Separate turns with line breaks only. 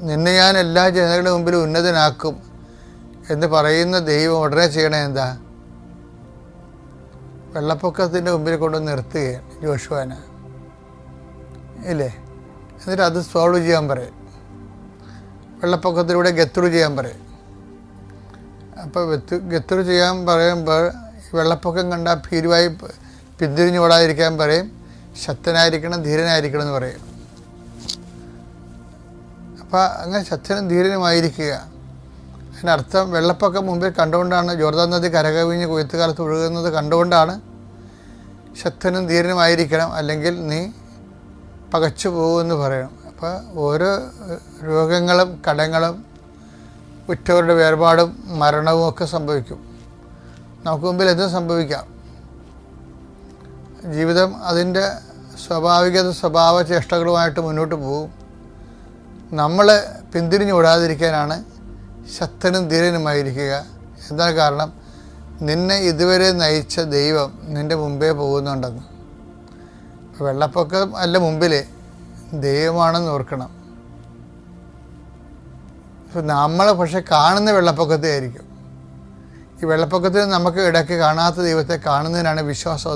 നിന്നെ ഞാൻ എല്ലാ ജനങ്ങളുടെ മുമ്പിൽ ഉന്നതനാക്കും എന്ന് പറയുന്ന ദൈവം ഉടനെ ചെയ്യണേ എന്താ? വെള്ളപ്പൊക്കത്തിന്റെ മുമ്പിൽ കൊണ്ട് നിർത്തുകയാണ് ജോഷുവാന. ഇല്ലേ? എന്നിട്ട് അത് സോൾവ് ചെയ്യാൻ പറയും. വെള്ളപ്പൊക്കത്തിലൂടെ ഗത്തുറ് ചെയ്യാൻ പറയും. അപ്പോൾ വെത്ത് ഗത്തുറ് ചെയ്യാൻ പറയുമ്പോൾ വെള്ളപ്പൊക്കം കണ്ടാൽ ഭീരുവായി പിന്തിരിഞ്ഞു ഓടാതിരിക്കാൻ പറയും. ശക്തനായിരിക്കണം ധീരനായിരിക്കണം എന്ന് പറയും. അപ്പോൾ അങ്ങനെ ശക്തനും ധീരനുമായിരിക്കുക. അതിനർത്ഥം വെള്ളപ്പൊക്കം മുമ്പിൽ കണ്ടുകൊണ്ടാണ് ജോർദാൻ നദി കരകവിഞ്ഞ് കൊയ്ത്തുകാലത്ത് ഒഴുകുന്നത് കണ്ടുകൊണ്ടാണ് ശക്തനും ധീരനുമായിരിക്കണം അല്ലെങ്കിൽ നീ പകച്ചു പോകുമെന്ന് പറയണം. അപ്പോൾ ഓരോ രോഗങ്ങളും കടങ്ങളും ഉറ്റവരുടെ വേർപാടും മരണവും ഒക്കെ സംഭവിക്കും. നമുക്ക് മുമ്പിൽ എന്തും സംഭവിക്കാം. ജീവിതം അതിന്റെ സ്വാഭാവികത സ്വഭാവ ചേഷ്ടകളുമായിട്ട് മുന്നോട്ട് പോകും. നമ്മൾ പിന്തിരിഞ്ഞു വിടാതിരിക്കാനാണ് ശക്തനും ധീരനുമായിരിക്കുക. എന്താ കാരണം? നിന്നെ ഇതുവരെ നയിച്ച ദൈവം നിന്റെ മുമ്പേ പോകുന്നുണ്ടെന്ന്. വെള്ളപ്പൊക്കം അല്ല മുമ്പിൽ ദൈവമാണെന്ന് ഓർക്കണം. നമ്മൾ പക്ഷെ കാണുന്ന വെള്ളപ്പൊക്കത്തെ ആയിരിക്കും. ഈ വെള്ളപ്പൊക്കത്തിന് നമുക്ക് ഇടയ്ക്ക് കാണാത്ത ദൈവത്തെ കാണുന്നതിനാണ് വിശ്വാസം